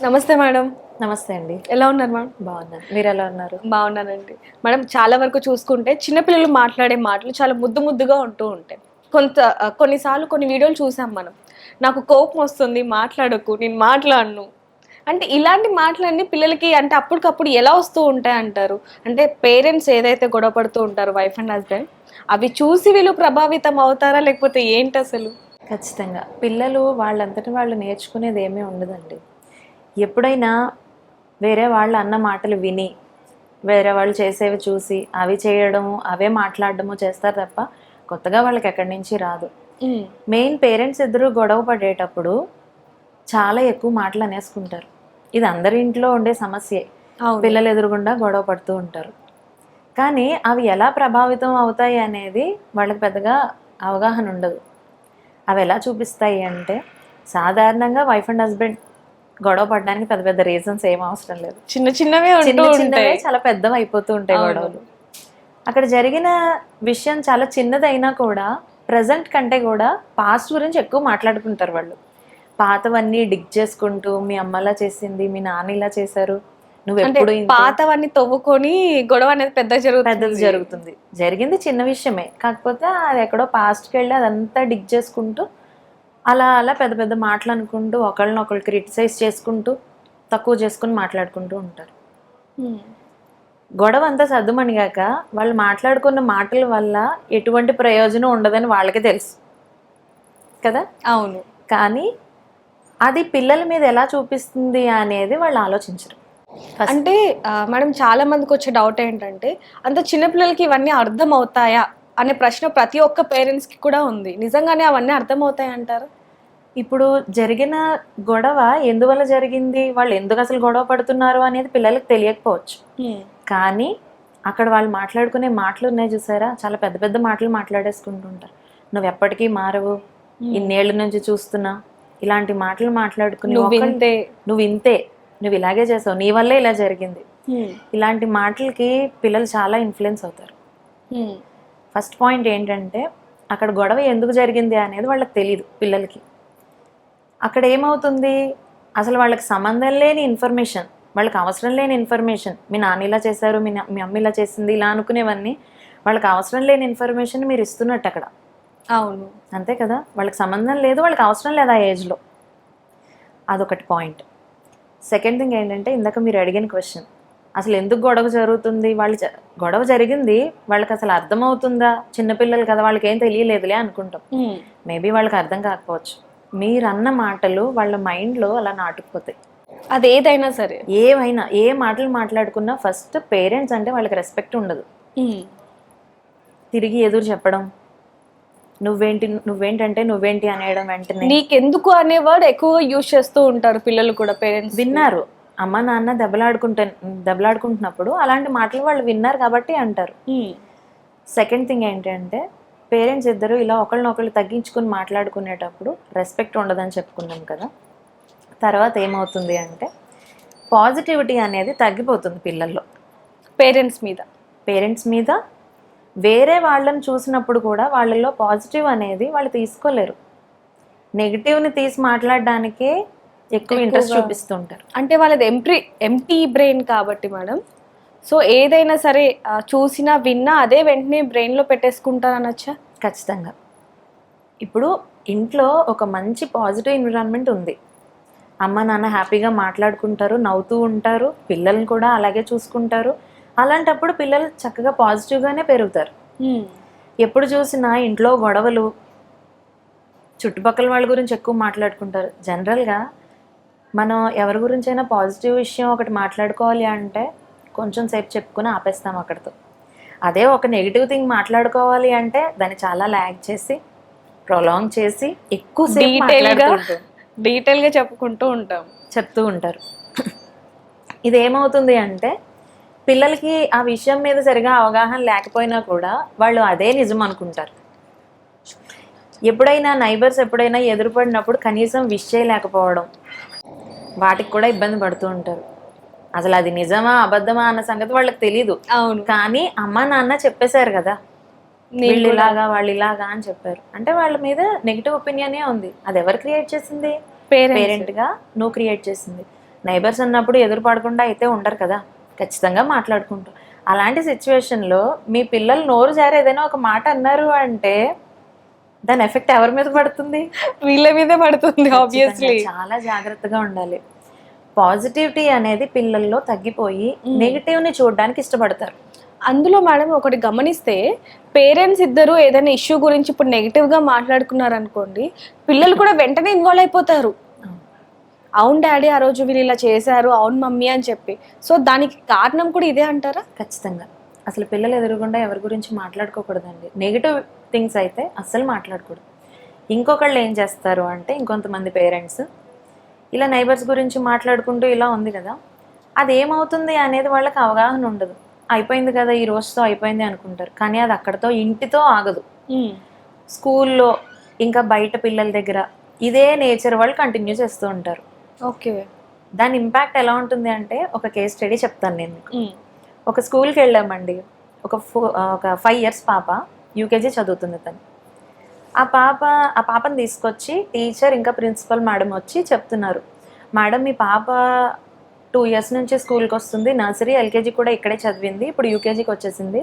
నమస్తే మేడం. నమస్తే అండి. ఎలా ఉన్నారు మేడం? బాగున్నాను. మీరు ఎలా ఉన్నారు? బాగున్నానండి. మేడం చాలా వరకు చూసుకుంటే చిన్నపిల్లలు మాట్లాడే మాటలు చాలా ముద్దు ముద్దుగా ఉంటూ ఉంటాయి. కొంత కొన్నిసార్లు కొన్ని వీడియోలు చూసాం మనం. నాకు కోపం వస్తుంది మాట్లాడకు నేను మాట్లాడను. అంటే ఇలాంటి మాటలన్నీ పిల్లలకి అంటే అప్పటికప్పుడు ఎలా వస్తూ ఉంటాయి అంటారు? అంటే పేరెంట్స్ ఏదైతే గొడవ పడుతూ ఉంటారు వైఫ్ అండ్ హస్బెండ్ అవి చూసి వీళ్ళు ప్రభావితం అవుతారా లేకపోతే ఏంటి అసలు? ఖచ్చితంగా. పిల్లలు వాళ్ళంతటి వాళ్ళు నేర్చుకునేది ఏమీ ఉండదండి. ఎప్పుడైనా వేరే వాళ్ళు అన్న మాటలు విని వేరే వాళ్ళు చేసేవి చూసి అవి చేయడము అవే మాట్లాడడము చేస్తారు తప్ప కొత్తగా వాళ్ళకి ఎక్కడి నుంచి రాదు. మెయిన్ పేరెంట్స్ ఇద్దరు గొడవ పడేటప్పుడు చాలా ఎక్కువ మాటలు అనేసుకుంటారు. ఇది అందరి ఇంట్లో ఉండే సమస్యే. పిల్లలు ఎదురుగుండా గొడవ పడుతూ ఉంటారు. కానీ అవి ఎలా ప్రభావితం అవుతాయి అనేది వాళ్ళకి పెద్దగా అవగాహన ఉండదు. అవి ఎలా చూపిస్తాయి అంటే సాధారణంగా వైఫ్ అండ్ హస్బెండ్ గొడవ పడడానికి పెద్ద పెద్ద రీజన్స్ ఏం అవసరం లేదు. చిన్న చిన్నవే చిన్న చిన్నవే చాలా పెద్దవి అయిపోతూ ఉంటాయి. గొడవలు. అక్కడ జరిగిన విషయం చాలా చిన్నదైనా కూడా ప్రజెంట్ కంటే కూడా పాస్ట్ గురించి ఎక్కువ మాట్లాడుకుంటారు వాళ్ళు. పాతవన్నీ డిగ్ చేసుకుంటూ మీ అమ్మలా చేసింది మీ నాన్న ఇలా చేశారు నువ్వు ఎప్పుడు. పాతవన్నీ తవ్వుకొని గొడవ అనేది పెద్ద జరుగుతుంది. పెద్దది జరుగుతుంది. జరిగింది చిన్న విషయమే. కాకపోతే అది ఎక్కడో పాస్ట్కి వెళ్ళి అదంతా డిగ్ చేసుకుంటూ అలా అలా పెద్ద పెద్ద మాటలు అనుకుంటూ ఒకళ్ళని ఒకళ్ళు క్రిటిసైజ్ చేసుకుంటూ తక్కువ చేసుకుని మాట్లాడుకుంటూ ఉంటారు. గొడవ అంతా సర్దుమణిగాక వాళ్ళు మాట్లాడుకున్న మాటల వల్ల ఎటువంటి ప్రయోజనం ఉండదని వాళ్ళకి తెలుసు. కదా? అవును. కానీ అది పిల్లల మీద ఎలా చూపిస్తుంది అనేది వాళ్ళు ఆలోచించరు. అంటే మేడం చాలా మందికి వచ్చే డౌట్ ఏంటంటే అంత చిన్నపిల్లలకి ఇవన్నీ అర్థం అవుతాయా అనే ప్రశ్న ప్రతి ఒక్క పేరెంట్స్కి కూడా ఉంది. నిజంగానే అవన్నీ అర్థం అవుతాయి అంటారు ఇప్పుడు జరిగిన గొడవ ఎందువల్ల జరిగింది? వాళ్ళు ఎందుకు అసలు గొడవ పడుతున్నారు అనేది పిల్లలకు తెలియకపోవచ్చు. కానీ అక్కడ వాళ్ళు మాట్లాడుకునే మాటలు ఉన్నాయి చూసారా? చాలా పెద్ద పెద్ద మాటలు మాట్లాడేసుకుంటుంటారు. నువ్వు ఎప్పటికీ మారవు. ఇన్నేళ్ళ నుంచి చూస్తున్నా. ఇలాంటి మాటలు మాట్లాడుకుని నువ్వు ఇంతే నువ్వు ఇలాగే చేసావు. నీ వల్లే ఇలా జరిగింది. ఇలాంటి మాటలకి పిల్లలు చాలా ఇన్ఫ్లుయెన్స్ అవుతారు. ఫస్ట్ పాయింట్ ఏంటంటే అక్కడ గొడవ ఎందుకు జరిగింది అనేది వాళ్ళకి తెలియదు పిల్లలకి. అక్కడ ఏమవుతుంది? అసలు వాళ్ళకి సంబంధం లేని ఇన్ఫర్మేషన్ వాళ్ళకి అవసరం లేని ఇన్ఫర్మేషన్ మీ నాన్న ఇలా చేశారు మీ మీ అమ్మ ఇలా చేసింది ఇలా అనుకునేవన్నీ వాళ్ళకి అవసరం లేని ఇన్ఫర్మేషన్ మీరు ఇస్తున్నట్టు అక్కడ. అవును. అంతే కదా? వాళ్ళకి సంబంధం లేదు వాళ్ళకి అవసరం లేదు ఆ ఏజ్లో. అదొకటి పాయింట్. సెకండ్ థింగ్ ఏంటంటే ఇందాక మీరు అడిగిన క్వశ్చన్ అసలు ఎందుకు గొడవ జరుగుతుంది? వాళ్ళు గొడవ జరిగింది వాళ్ళకి అసలు అర్థమవుతుందా? చిన్నపిల్లలు కదా వాళ్ళకి ఏం తెలియలేదులే అనుకుంటాం. మేబీ వాళ్ళకి అర్థం కాకపోవచ్చు. మీరు అన్న మాటలు వాళ్ళ మైండ్లో అలా నాటుకుపోతాయి. అది ఏదైనా సరే. ఏవైనా ఏ మాటలు మాట్లాడుకున్నా ఫస్ట్ పేరెంట్స్ అంటే వాళ్ళకి రెస్పెక్ట్ ఉండదు. తిరిగి ఎదురు చెప్పడం. నువ్వేంటి నువ్వేంటంటే నువ్వేంటి అనేయడం వెంటనే. నీకెందుకు అనే వర్డ్ ఎక్కువ యూజ్ చేస్తూ ఉంటారు పిల్లలు కూడా పేరెంట్స్. విన్నారు. అమ్మ నాన్న దెబ్బలాడుకుంటే దెబ్బలాడుకుంటున్నప్పుడు అలాంటి మాటలు వాళ్ళు విన్నారు కాబట్టి అంటారు. సెకండ్ థింగ్ ఏంటంటే పేరెంట్స్ ఇద్దరు ఇలా ఒకళ్ళనొకళ్ళు తగ్గించుకుని మాట్లాడుకునేటప్పుడు రెస్పెక్ట్ ఉండదని చెప్పుకున్నాం కదా. తర్వాత ఏమవుతుంది అంటే పాజిటివిటీ అనేది తగ్గిపోతుంది పిల్లల్లో. పేరెంట్స్ మీద. పేరెంట్స్ మీద వేరే వాళ్ళని చూసినప్పుడు కూడా వాళ్ళలో పాజిటివ్ అనేది వాళ్ళు తీసుకోలేరు. నెగిటివ్ని తీసి మాట్లాడడానికే ఎక్కువ ఇంట్రెస్ట్. చూపిస్తుంటారు. అంటే వాళ్ళది ఎంప్టీ ఎంటీ బ్రెయిన్ కాబట్టి మేడం సో ఏదైనా సరే చూసినా విన్నా అదే వెంటనే brain లో పెట్టేసుకుంటారు అనొచ్చా ఖచ్చితంగా. ఇప్పుడు ఇంట్లో ఒక మంచి పాజిటివ్ ఎన్విరాన్మెంట్ ఉంది. అమ్మ నాన్న హ్యాపీగా మాట్లాడుకుంటారు నవ్వుతూ ఉంటారు పిల్లల్ని కూడా అలాగే చూసుకుంటారు. అలాంటప్పుడు పిల్లలు చక్కగా పాజిటివ్గానే పెరుగుతారు. ఎప్పుడు చూసినా ఇంట్లో గొడవలు చుట్టుపక్కల వాళ్ళ గురించి ఎక్కువ మాట్లాడుకుంటారు. జనరల్గా మనం ఎవరి గురించైనా పాజిటివ్ విషయం ఒకటి మాట్లాడుకోవాలి అంటే కొంచెం సేపు చెప్పుకుని ఆపేస్తాం అక్కడితో. అదే ఒక నెగిటివ్ థింగ్ మాట్లాడుకోవాలి అంటే దాన్ని చాలా ల్యాగ్ చేసి ప్రొలాంగ్ చేసి ఎక్కువ Detail గా డీటెయిల్గా చెప్పుకుంటూ ఉంటాం. చెప్తూ ఉంటారు. ఇది ఏమవుతుంది అంటే పిల్లలకి ఆ విషయం మీద సరిగా అవగాహన లేకపోయినా కూడా వాళ్ళు అదే నిజం అనుకుంటారు. ఎప్పుడైనా నైబర్స్ ఎప్పుడైనా ఎదురుపడినప్పుడు కనీసం విష్ చేయలేకపోవడం వాటికి కూడా ఇబ్బంది పడుతూ ఉంటారు. అసలు అది నిజమా అబద్ధమా అన్న సంగతి వాళ్ళకి తెలియదు అవును. కానీ అమ్మ నాన్న చెప్పేశారు కదా వీళ్ళు ఇలాగా వాళ్ళు ఇలాగా అని చెప్పారు. అంటే వాళ్ళ మీద నెగిటివ్ ఒపీనియనే ఉంది. అది ఎవరు క్రియేట్ చేసింది? పేరెంట్గా నువ్వు క్రియేట్ చేసింది. నైబర్స్ అన్నప్పుడు ఎదురు పడకుండా అయితే ఉండరు కదా ఖచ్చితంగా మాట్లాడుకుంటాం. అలాంటి సిచ్యువేషన్లో మీ పిల్లలు నోరు జారి ఏదైనా ఒక మాట అన్నారు అంటే దాని ఎఫెక్ట్ ఎవరి మీద పడుతుంది? వీళ్ళ మీదే పడుతుంది ఆబ్వియస్లీ చాలా జాగ్రత్తగా ఉండాలి. పాజిటివిటీ అనేది పిల్లల్లో తగ్గిపోయి నెగిటివ్ని చూడడానికి ఇష్టపడతారు. అందులో మేడం ఒకటి గమనిస్తే పేరెంట్స్ ఇద్దరు ఏదైనా ఇష్యూ గురించి ఇప్పుడు నెగిటివ్గా మాట్లాడుకున్నారు అనుకోండి పిల్లలు కూడా వెంటనే ఇన్వాల్వ్ అయిపోతారు. అవును డాడీ ఆ రోజు వీళ్ళు ఇలా చేశారు అవును మమ్మీ అని చెప్పి. సో దానికి కారణం కూడా ఇదే అంటారా? ఖచ్చితంగా. అసలు పిల్లలు ఎదురుగుండా ఎవరి గురించి మాట్లాడుకోకూడదండి. నెగిటివ్ థింగ్స్ అయితే అస్సలు మాట్లాడకూడదు. ఇంకొకళ్ళు ఏం చేస్తారు అంటే ఇంకొంతమంది పేరెంట్స్ ఇలా నైబర్స్ గురించి మాట్లాడుకుంటూ ఇలా ఉంది కదా. అది ఏమవుతుంది అనేది వాళ్ళకి అవగాహన ఉండదు. అయిపోయింది కదా ఈ రోజుతో అయిపోయింది అనుకుంటారు. కానీ అది అక్కడతో ఇంటితో ఆగదు. స్కూల్లో ఇంకా బయట పిల్లల దగ్గర ఇదే నేచర్ వాళ్ళు కంటిన్యూ చేస్తూ ఉంటారు. ఓకే. దాని ఇంపాక్ట్ ఎలా ఉంటుంది అంటే ఒక కేస్ స్టడీ చెప్తాను నేను ఒక స్కూల్కి వెళ్ళామండి. ఒక ఫో ఒక ఫైవ్ ఇయర్స్ పాప యూకేజీ చదువుతుంది తను. ఆ పాప ఆ పాపని తీసుకొచ్చి టీచర్ ఇంకా ప్రిన్సిపల్ మేడం వచ్చి చెప్తున్నారు. మేడం మీ పాప టూ ఇయర్స్ నుంచి స్కూల్కి వస్తుంది. నర్సరీ ఎల్కేజీ కూడా ఇక్కడే చదివింది. ఇప్పుడు యూకేజీకి వచ్చేసింది.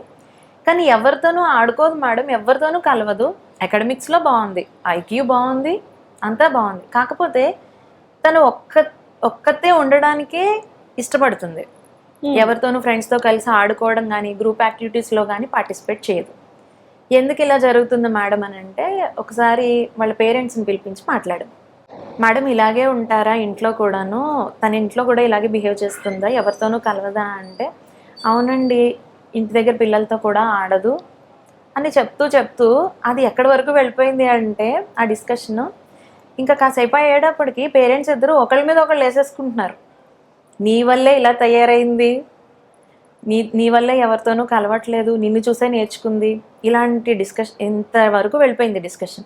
కానీ ఎవరితోనూ ఆడుకోదు మేడం. ఎవరితోనూ కలవదు. అకాడమిక్స్లో బాగుంది. ఐక్యూ బాగుంది. అంతా బాగుంది. కాకపోతే తను ఒక్క ఒక్కతే ఉండడానికే ఇష్టపడుతుంది. ఎవరితోనూ ఫ్రెండ్స్తో కలిసి ఆడుకోవడం కానీ గ్రూప్ యాక్టివిటీస్లో కానీ పార్టిసిపేట్ చేయదు. ఎందుకు ఇలా జరుగుతుంది మేడం అని అంటే ఒకసారి వాళ్ళ పేరెంట్స్ని పిలిపించి మాట్లాడు మేడం ఇలాగే ఉంటారా ఇంట్లో కూడాను? తన ఇంట్లో కూడా ఇలాగే బిహేవ్ చేస్తుందా? ఎవరితోనూ కలవదా అంటే అవునండి ఇంటి దగ్గర పిల్లలతో కూడా ఆడదు అని చెప్తూ చెప్తూ అది ఎక్కడి వరకు వెళ్ళిపోయింది అంటే ఆ డిస్కషన్ ఇంకా కాసేపు అయ్యేటప్పటికి పేరెంట్స్ ఇద్దరు ఒకళ్ళ మీద ఒకళ్ళు వేసేసుకుంటున్నారు. నీ వల్లే ఇలా తయారైంది. నీ నీ వల్లే ఎవరితోనూ కలవట్లేదు నిన్ను చూసే నేర్చుకుంది. ఇలాంటి డిస్కషన్ ఇంతవరకు వెళ్ళిపోయింది డిస్కషన్.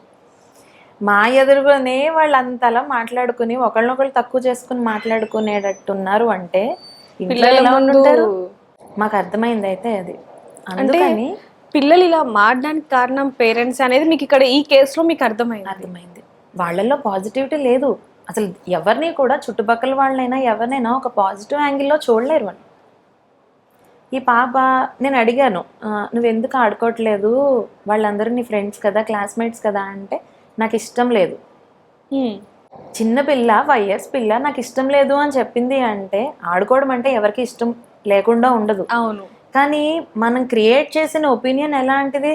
మా ఎదురుగానే వాళ్ళు అంతలా మాట్లాడుకుని ఒకళ్ళనొకళ్ళు తక్కువ చేసుకుని మాట్లాడుకునేటట్టున్నారు అంటే ఇంట్లో పిల్లల ఎలా ఉంటారు మాకు అర్థమైంది అయితే అది. అందుకని పిల్లలు ఇలా మారడానికి కారణం పేరెంట్స్ అనేది మీకు ఇక్కడ ఈ కేసులో మీకు అర్థమైంది. అర్థమైంది. వాళ్ళల్లో పాజిటివిటీ లేదు. అసలు ఎవరిని కూడా చుట్టుపక్కల వాళ్ళనైనా ఎవరినైనా ఒక పాజిటివ్ యాంగిల్లో చూడలేరు వాళ్ళు. ఈ పాప నేను అడిగాను "ఆ, నువ్వు ఎందుకు ఆడుకోవట్లేదు? వాళ్ళందరూ నీ ఫ్రెండ్స్ కదా క్లాస్మేట్స్ కదా అంటే నాకు ఇష్టం లేదు. చిన్న పిల్ల ఫైవ్ ఇయర్స్ పిల్ల నాకు ఇష్టం లేదు అని చెప్పింది అంటే ఆడుకోవడం అంటే ఎవరికి ఇష్టం లేకుండా ఉండదు. అవును. కానీ మనం క్రియేట్ చేసిన ఒపీనియన్ ఎలాంటిది?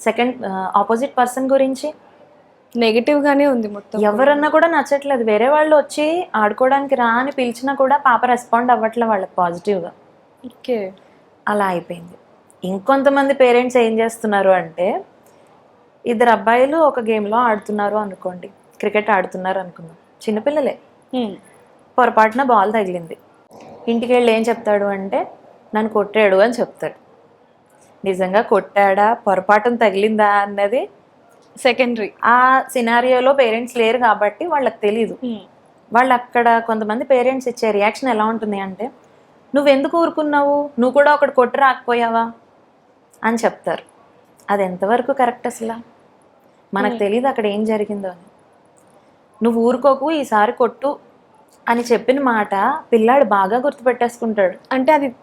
సెకండ్ ఆపోజిట్ పర్సన్ గురించి? నెగిటివ్ గానే ఉంది మొత్తం. ఎవరన్నా కూడా నచ్చట్లేదు. వేరే వాళ్ళు వచ్చి ఆడుకోవడానికి రా అని పిలిచినా కూడా పాప రెస్పాండ్ అవ్వట్లే వాళ్ళకి పాజిటివ్గా. ఓకే. అలా అయిపోయింది. ఇంకొంతమంది పేరెంట్స్ ఏం చేస్తున్నారు అంటే ఇద్దరు అబ్బాయిలు ఒక గేమ్లో ఆడుతున్నారు అనుకోండి. క్రికెట్ ఆడుతున్నారు అనుకుందాం. చిన్నపిల్లలే. పొరపాటున బాల్ తగిలింది. ఇంటికి వెళ్ళి ఏం చెప్తాడు అంటే నన్ను కొట్టాడు అని చెప్తాడు. నిజంగా కొట్టాడా? పొరపాటున తగిలిందా అన్నది సెకండరీ. ఆ సినారియోలో పేరెంట్స్ లేరు కాబట్టి వాళ్ళకి తెలియదు వాళ్ళు అక్కడ కొంతమంది పేరెంట్స్ ఇచ్చే రియాక్షన్ ఎలా ఉంటుంది అంటే నువ్వెందుకు ఊరుకున్నావు? నువ్వు కూడా ఒకటి కొట్టి రాకపోయావా? అని చెప్తారు. అది ఎంతవరకు కరెక్ట్ అసలు? మనకు తెలియదు అక్కడ ఏం జరిగిందో అని. నువ్వు ఊరుకోకు ఈసారి కొట్టు అని చెప్పిన మాట పిల్లాడు బాగా గుర్తుపెట్టేసుకుంటాడు. అంటే అది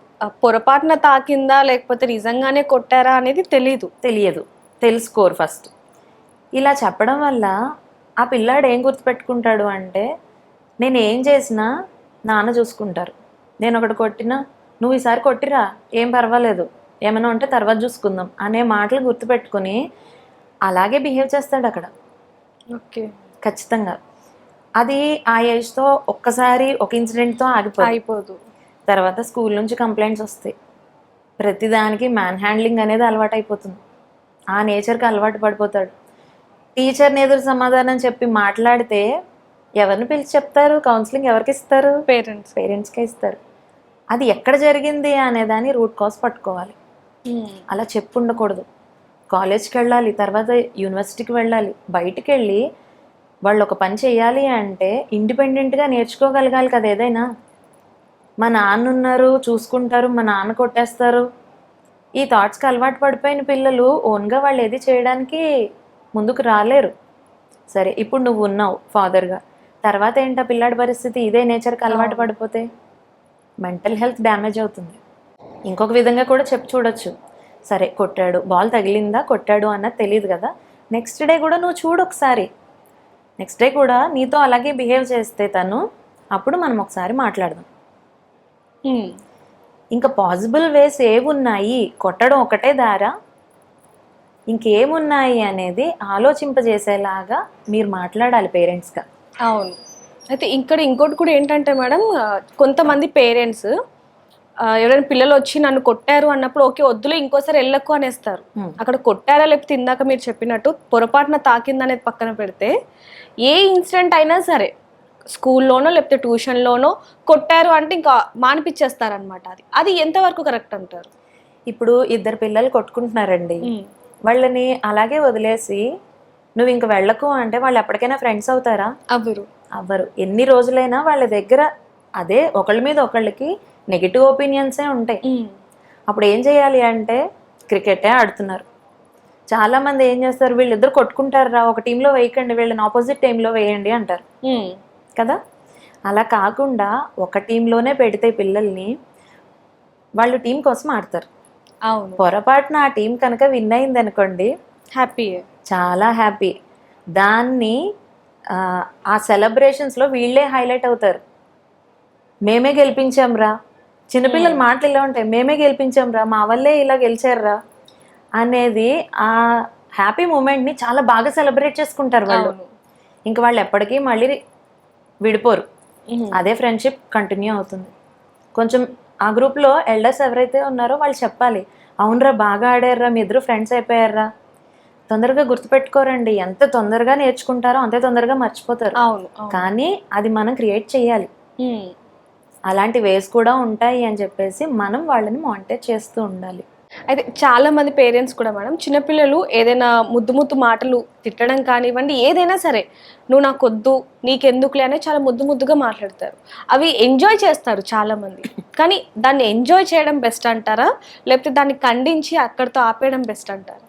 పొరపాటున తాకిందా లేకపోతే నిజంగానే కొట్టారా అనేది తెలీదు. తెలియదు. తెలుసుకోరు ఫస్ట్. ఇలా చెప్పడం వల్ల ఆ పిల్లాడు ఏం గుర్తుపెట్టుకుంటాడు అంటే నేను ఏం చేసినా నాన్న చూసుకుంటారు. నేను ఒకటి కొట్టినా నువ్వు ఈసారి కొట్టిరా ఏం పర్వాలేదు ఏమైనా ఉంటే తర్వాత చూసుకుందాం అనే మాటలు గుర్తుపెట్టుకుని అలాగే బిహేవ్ చేస్తాడు అక్కడ. ఓకే. ఖచ్చితంగా. అది ఆ ఏజ్తో ఒక్కసారి ఒక ఇన్సిడెంట్తో ఆగిపోయి అయిపోదు తర్వాత స్కూల్ నుంచి కంప్లైంట్స్ వస్తాయి. ప్రతిదానికి మ్యాన్ హ్యాండ్లింగ్ అనేది అలవాటు అయిపోతుంది ఆ నేచర్కి అలవాటు పడిపోతాడు. టీచర్ని ఎదురు సమాధానం చెప్పి మాట్లాడితే ఎవరిని పిలిచి చెప్తారు? కౌన్సిలింగ్ ఎవరికి ఇస్తారు? పేరెంట్స్. పేరెంట్స్కే ఇస్తారు. అది ఎక్కడ జరిగింది అనే దాన్ని రూట్ కాజ్ పట్టుకోవాలి. అలా చెప్పు ఉండకూడదు కాలేజ్కి వెళ్ళాలి తర్వాత యూనివర్సిటీకి వెళ్ళాలి బయటికి వెళ్ళి వాళ్ళు ఒక పని చేయాలి అంటే ఇండిపెండెంట్గా నేర్చుకోగలగాలి కదా ఏదైనా. మా నాన్న ఉన్నారు చూసుకుంటారు మా నాన్న కొట్టేస్తారు. ఈ థాట్స్కి అలవాటు పడిపోయిన పిల్లలు ఓన్గా వాళ్ళు ఏది చేయడానికి ముందుకు రాలేరు. సరే ఇప్పుడు నువ్వు ఉన్నావు ఫాదర్గా తర్వాత ఏంటో పిల్లాడి పరిస్థితి? ఇదే నేచర్కి అలవాటు పడిపోతే? మెంటల్ హెల్త్ డ్యామేజ్ అవుతుంది. ఇంకొక విధంగా కూడా చెప్పి చూడొచ్చు. సరే కొట్టాడు. బాల్ తగిలిందా? కొట్టాడు అన్నది తెలియదు కదా. నెక్స్ట్ డే కూడా నువ్వు చూడు ఒకసారి. నెక్స్ట్ డే కూడా నీతో అలాగే బిహేవ్ చేస్తే తను అప్పుడు మనం ఒకసారి మాట్లాడదాం. ఇంకా పాసిబుల్ వేస్ ఏమున్నాయి? కొట్టడం ఒకటే దారా? ఇంకేమున్నాయి అనేది ఆలోచింపజేసేలాగా మీరు మాట్లాడాలి పేరెంట్స్గా. అవును. అయితే ఇక్కడ ఇంకోటి కూడా ఏంటంటే మేడం కొంతమంది పేరెంట్స్ ఎవరైనా పిల్లలు వచ్చి నన్ను కొట్టారు అన్నప్పుడు ఓకే వద్దులే ఇంకోసారి వెళ్ళకు అనేస్తారు. అక్కడ కొట్టారా లేకపోతే ఇందాక మీరు చెప్పినట్టు పొరపాటున తాకింది అనేది పక్కన పెడితే ఏ ఇన్సిడెంట్ అయినా సరే స్కూల్లోనో లేకపోతే ట్యూషన్లోనో కొట్టారు అంటే ఇంకా మానిపించేస్తారనమాట అది. అది ఎంతవరకు కరెక్ట్ అంటారు? ఇప్పుడు ఇద్దరు పిల్లలు కొట్టుకుంటున్నారండి. వాళ్ళని అలాగే వదిలేసి నువ్వు ఇంక వెళ్ళకు అంటే వాళ్ళు ఎప్పటికైనా ఫ్రెండ్స్ అవుతారా? అవ్వరు. అవ్వరు. ఎన్ని రోజులైనా వాళ్ళ దగ్గర అదే ఒకళ్ళ మీద ఒకళ్ళకి నెగిటివ్ ఒపీనియన్సే ఉంటాయి. అప్పుడు ఏం చేయాలి అంటే క్రికెటే ఆడుతున్నారు. చాలా మంది ఏం చేస్తారు? వీళ్ళిద్దరు కొట్టుకుంటారా ఒక టీంలో వేయకండి వీళ్ళని ఆపోజిట్ టీంలో వేయండి అంటారు. కదా? అలా కాకుండా ఒక టీంలోనే పెడితే పిల్లల్ని వాళ్ళు టీం కోసం ఆడతారు. అవును. పొరపాటున ఆ టీం కనుక విన్ అయింది అనుకోండి హ్యాపీ చాలా హ్యాపీ దాన్ని ఆ, సెలబ్రేషన్స్లో వీళ్ళే హైలైట్ అవుతారు. మేమే గెలిపించాంరా చిన్నపిల్లల మాటలు ఇలా ఉంటాయి. మేమే గెలిపించాంరా మా వల్లే ఇలా గెలిచారురా అనేది ఆ హ్యాపీ మూమెంట్ని చాలా బాగా సెలబ్రేట్ చేసుకుంటారు వాళ్ళు. ఇంకా వాళ్ళు ఎప్పటికీ మళ్ళీ విడిపోరు. ఉమ్. అదే ఫ్రెండ్షిప్ కంటిన్యూ అవుతుంది. కొంచెం ఆ గ్రూప్లో ఎల్డర్స్ ఎవరైతే ఉన్నారో వాళ్ళు చెప్పాలి. అవునరా బాగా ఆడారా మీ ఇద్దరు ఫ్రెండ్స్ అయిపోయారా తొందరగా గుర్తుపెట్టుకోరండి. ఎంత తొందరగా నేర్చుకుంటారో అంతే తొందరగా మర్చిపోతారు. అవును. కానీ అది మనం క్రియేట్ చేయాలి. అలాంటి వేస్ కూడా ఉంటాయి అని చెప్పేసి మనం వాళ్ళని మానిటర్ చేస్తూ ఉండాలి. అయితే చాలా మంది పేరెంట్స్ కూడా మేడం చిన్నపిల్లలు ఏదైనా ముద్దు ముద్దు మాటలు తిట్టడం కానివ్వండి ఏదైనా సరే నువ్వు నాకు వద్దు నీకెందుకులే అనే చాలా ముద్దు ముద్దుగా మాట్లాడతారు. అవి ఎంజాయ్ చేస్తారు చాలా మంది. కానీ దాన్ని ఎంజాయ్ చేయడం బెస్ట్ అంటారా? లేకపోతే దాన్ని ఖండించి అక్కడితో ఆపేయడం బెస్ట్ అంటారా?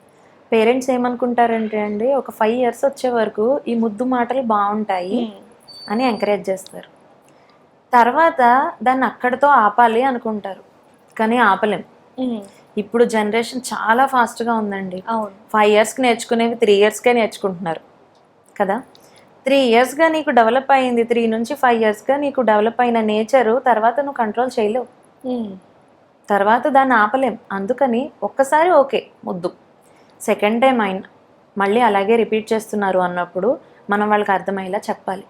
పేరెంట్స్ ఏమనుకుంటారంటే అండి ఒక ఫైవ్ ఇయర్స్ వచ్చే వరకు ఈ ముద్దు మాటలు బాగుంటాయి అని ఎంకరేజ్ చేస్తారు. తర్వాత దాన్ని అక్కడితో ఆపాలి అనుకుంటారు కానీ ఆపలేం. ఇప్పుడు జనరేషన్ చాలా ఫాస్ట్గా ఉందండి. ఫైవ్ ఇయర్స్కి నేర్చుకునేవి త్రీ ఇయర్స్కే నేర్చుకుంటున్నారు కదా? త్రీ ఇయర్స్గా నీకు డెవలప్ అయింది త్రీ నుంచి ఫైవ్ ఇయర్స్గా నీకు డెవలప్ అయిన నేచరు తర్వాత నువ్వు కంట్రోల్ చేయలేవు. తర్వాత దాన్ని ఆపలేం అందుకని ఒక్కసారి ఓకే ముద్దు. సెకండ్ టైం అయిన మళ్ళీ అలాగే రిపీట్ చేస్తున్నారు అన్నప్పుడు మనం వాళ్ళకి అర్థమయ్యేలా చెప్పాలి.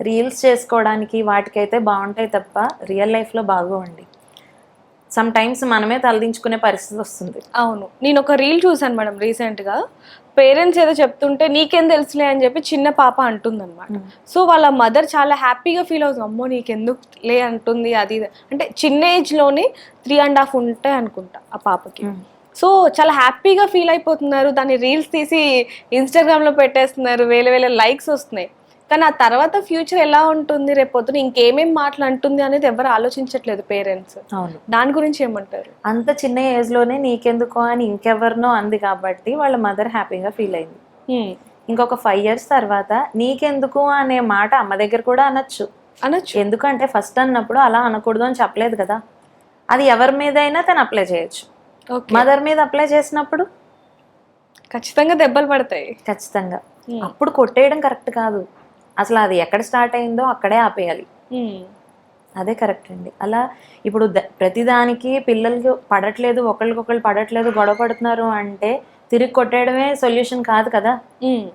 రీల్స్ చేసుకోవడానికి వాటికైతే బాగుంటాయి తప్ప రియల్ లైఫ్లో బాగోవండి. సమ్ టైమ్స్ మనమే తలదించుకునే పరిస్థితి వస్తుంది. అవును. నేను ఒక రీల్ చూసాను మేడం రీసెంట్గా. పేరెంట్స్ ఏదో చెప్తుంటే నీకేం తెలుసులే అని చెప్పి చిన్న పాప అంటుందన్నమాట. సో వాళ్ళ మదర్ చాలా హ్యాపీగా ఫీల్ అవుతుంది. అమ్మో నీకెందుకు లే అంటుంది అది. అంటే చిన్న ఏజ్లోనే త్రీ అండ్ హాఫ్ ఉంటాయి అనుకుంటా ఆ పాపకి. సో చాలా హ్యాపీగా ఫీల్ అయిపోతున్నారు. దాన్ని రీల్స్ తీసి ఇన్స్టాగ్రామ్లో పెట్టేస్తున్నారు. వేల వేల లైక్స్ వస్తున్నాయి. కానీ ఆ తర్వాత ఫ్యూచర్ ఎలా ఉంటుంది? రేపు పొద్దున ఇంకేమేం మాటలు అంటుంది అనేది ఎవరు ఆలోచించట్లేదు పేరెంట్స్. అవును. దాని గురించి ఏమంటారు? అంత చిన్న ఏజ్లోనే నీకెందుకు అని ఇంకెవరినో అంది కాబట్టి వాళ్ళ మదర్ హ్యాపీగా ఫీల్ అయింది. ఇంకొక ఫైవ్ ఇయర్స్ తర్వాత నీకెందుకు అనే మాట అమ్మ దగ్గర కూడా అనొచ్చు. అనొచ్చు. ఎందుకంటే ఫస్ట్ అన్నప్పుడు అలా అనకూడదు అని చెప్పలేదు కదా. అది ఎవరి మీద అయినా తను అప్లై చేయొచ్చు. మదర్ మీద అప్లై చేసినప్పుడు? ఖచ్చితంగా దెబ్బలు పడతాయి. ఖచ్చితంగా. Hmm. అప్పుడు కొట్టేయడం కరెక్ట్ కాదు. అసలు అది ఎక్కడ స్టార్ట్ అయిందో అక్కడే ఆపేయాలి. Hmm. అదే కరెక్ట్ అండి. అలా ఇప్పుడు ప్రతిదానికి పిల్లలకి పడట్లేదు ఒకళ్ళకొకళ్ళు పడట్లేదు గొడవ పడుతున్నారు అంటే తిరిగి కొట్టేయడమే సొల్యూషన్ కాదు కదా. Hmm.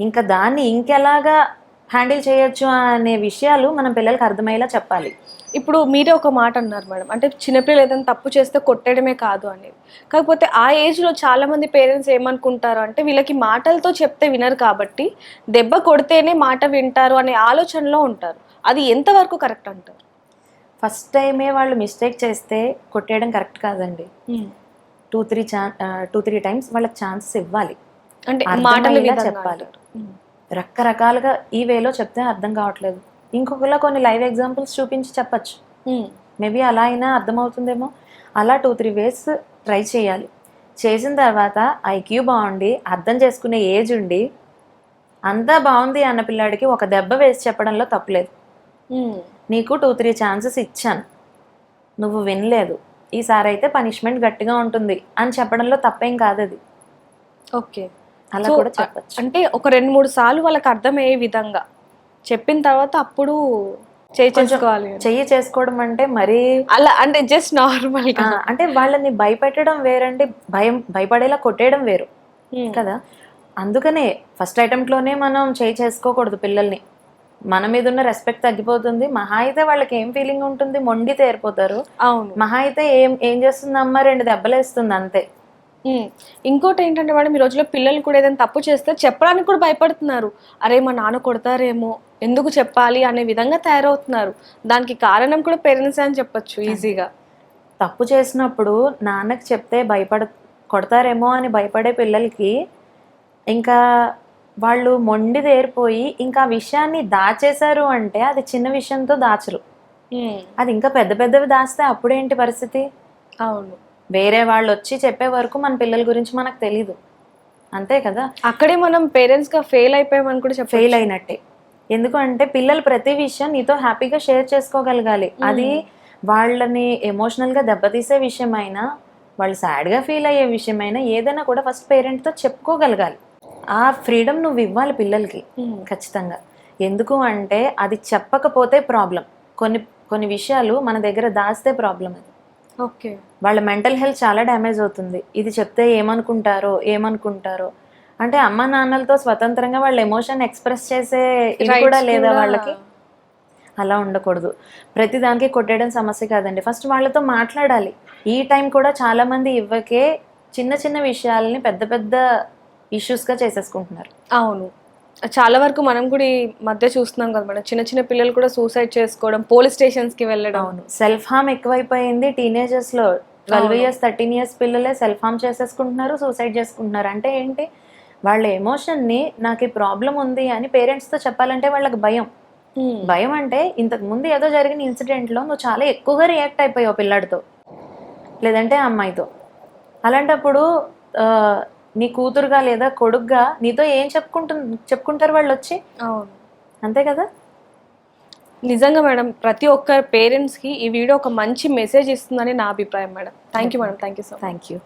ఇంకా దాన్ని ఇంకెలాగా హ్యాండిల్ చేయొచ్చు అనే విషయాలు మనం పిల్లలకి అర్థమయ్యేలా చెప్పాలి. ఇప్పుడు మీరే ఒక మాట అన్నారు మేడం. అంటే చిన్నపిల్లలు ఏదైనా తప్పు చేస్తే కొట్టడమే కాదు అనేది కాకపోతే ఆ ఏజ్లో చాలా మంది పేరెంట్స్ ఏమనుకుంటారు అంటే వీళ్ళకి మాటలతో చెప్తే వినరు కాబట్టి దెబ్బ కొడితేనే మాట వింటారు అనే ఆలోచనలో ఉంటారు. అది ఎంతవరకు కరెక్ట్ అంటారు? ఫస్ట్ టైమే వాళ్ళు మిస్టేక్ చేస్తే కొట్టేయడం కరెక్ట్ కాదండి. టూ త్రీ ఛాన్ టూ త్రీ టైమ్స్ వాళ్ళకి ఛాన్సెస్ ఇవ్వాలి. అంటే మాటలు చెప్పాలి. రకరకాలుగా ఈ వేలో చెప్తే అర్థం కావట్లేదు. ఇంకొకలా కొన్ని లైవ్ ఎగ్జాంపుల్స్ చూపించి చెప్పచ్చు. మేబీ అలా అయినా అర్థమవుతుందేమో. అలా టూ త్రీ వేస్ ట్రై చేయాలి. చేసిన తర్వాత ఐక్యూ బాగుండి అర్థం చేసుకునే ఏజ్ ఉండి అంతా బాగుంది అన్న పిల్లాడికి ఒక దెబ్బ వేసి చెప్పడంలో తప్పులేదు నీకు టూ త్రీ ఛాన్సెస్ ఇచ్చాను. నువ్వు వినలేదు. ఈసారి అయితే పనిష్మెంట్ గట్టిగా ఉంటుంది అని చెప్పడంలో తప్పేం కాదు అది ఓకే. అలా కూడా చెప్పచ్చు. అంటే ఒక రెండు మూడు సార్లు వాళ్ళకి అర్థమయ్యే విధంగా. చెప్పిన తర్వాత అప్పుడు చేయి చేసుకోవాలి. చెయ్యి చేసుకోవడం అంటే మరీ అలా అంటే జస్ట్ నార్మల్ అంటే వాళ్ళని భయపెట్టడం వేరండి. భయం భయపడేలా కొట్టేయడం వేరు. కదా? అందుకనే ఫస్ట్లోనే మనం చేయి చేసుకోకూడదు పిల్లల్ని. మన మీద ఉన్న రెస్పెక్ట్ తగ్గిపోతుంది. మహా అయితే వాళ్ళకి ఏం ఫీలింగ్ ఉంటుంది? మొండి తేరిపోతారు. అవును. మహా అయితే ఏం ఏం చేస్తుంది అమ్మ? రెండు దెబ్బలేస్తుంది అంతే. ఇంకోటి ఏంటంటే మేడం ఈ రోజుల్లో పిల్లలు కూడా ఏదైనా తప్పు చేస్తే చెప్పడానికి కూడా భయపడుతున్నారు. అరే మా నాన్న కొడతారేమో. ఎందుకు చెప్పాలి అనే విధంగా తయారవుతున్నారు. దానికి కారణం కూడా పేరెంట్స్ అని చెప్పొచ్చు ఈజీగా. తప్పు చేసినప్పుడు నాన్నకి చెప్తే భయపడ కొడతారేమో అని భయపడే పిల్లలకి ఇంకా వాళ్ళు మొండి తేరిపోయి ఇంకా విషయాన్ని దాచేశారు అంటే అది చిన్న విషయంతో దాచరు. అది ఇంకా పెద్ద పెద్దవి దాస్తే అప్పుడేంటి పరిస్థితి? అవును. వేరే వాళ్ళు వచ్చి చెప్పే వరకు మన పిల్లల గురించి మనకు తెలీదు. అంతే కదా? అక్కడే మనం పేరెంట్స్గా ఫెయిల్ అయిపోయామని కూడా ఫెయిల్ అయినట్టే. ఎందుకంటే పిల్లలు ప్రతి విషయం నీతో హ్యాపీగా షేర్ చేసుకోగలగాలి. అది వాళ్ళని ఎమోషనల్గా దెబ్బతీసే విషయమైనా వాళ్ళు sad గా ఫీల్ అయ్యే విషయమైనా ఏదైనా కూడా ఫస్ట్ పేరెంట్తో చెప్పుకోగలగాలి. ఆ ఫ్రీడమ్ నువ్వు ఇవ్వాలి పిల్లలకి. ఖచ్చితంగా. ఎందుకు అంటే అది చెప్పకపోతే ప్రాబ్లం కొన్ని కొన్ని విషయాలు మన దగ్గర దాస్తే ప్రాబ్లం అది. ఓకే. వాళ్ళ మెంటల్ హెల్త్ చాలా డ్యామేజ్ అవుతుంది. ఇది చెప్తే ఏమనుకుంటారో ఏమనుకుంటారో అంటే అమ్మ నాన్నలతో స్వతంత్రంగా వాళ్ళ ఎమోషన్ ఎక్స్ప్రెస్ చేసే ఇది కూడా లేదా వాళ్ళకి? అలా ఉండకూడదు. ప్రతిదానికి కొట్టేయడం సమస్య కాదండి. ఫస్ట్ వాళ్ళతో మాట్లాడాలి. ఈ టైం కూడా చాలా మంది ఇవ్వకే చిన్న చిన్న విషయాలని పెద్ద పెద్ద ఇష్యూస్గా చేసేసుకుంటున్నారు. అవును. చాలా వరకు మనం కూడా ఈ మధ్య చూస్తున్నాం కదా మేడం. చిన్న చిన్న పిల్లలు కూడా సూసైడ్ చేసుకోవడం పోలీస్ స్టేషన్స్కి వెళ్ళడం. అవును. సెల్ఫ్ హార్మ్ ఎక్కువైపోయింది టీనేజర్స్లో. ట్వెల్వ్ ఇయర్స్ థర్టీన్ ఇయర్స్ పిల్లలే సెల్ఫ్ హార్మ్ చేసేసుకుంటున్నారు సూసైడ్ చేసుకుంటున్నారు. అంటే ఏంటి? వాళ్ళ ఎమోషన్ని నాకు ఈ ప్రాబ్లం ఉంది అని పేరెంట్స్తో చెప్పాలంటే వాళ్ళకి భయం. భయం అంటే ఇంతకు ముందు ఏదో జరిగిన ఇన్సిడెంట్లో నువ్వు చాలా ఎక్కువగా రియాక్ట్ అయిపోయావు పిల్లాడితో. లేదంటే అమ్మాయితో. అలాంటప్పుడు నీ కూతురుగా లేదా కొడుకుగా నీతో ఏం చెప్పుకుంటు చెప్పుకుంటారు వాళ్ళు వచ్చి అంతే కదా? నిజంగా మేడం ప్రతి ఒక్క పేరెంట్స్కి ఈ వీడియో ఒక మంచి మెసేజ్ ఇస్తుందని నా అభిప్రాయం madam. Thank you madam thank you so thank you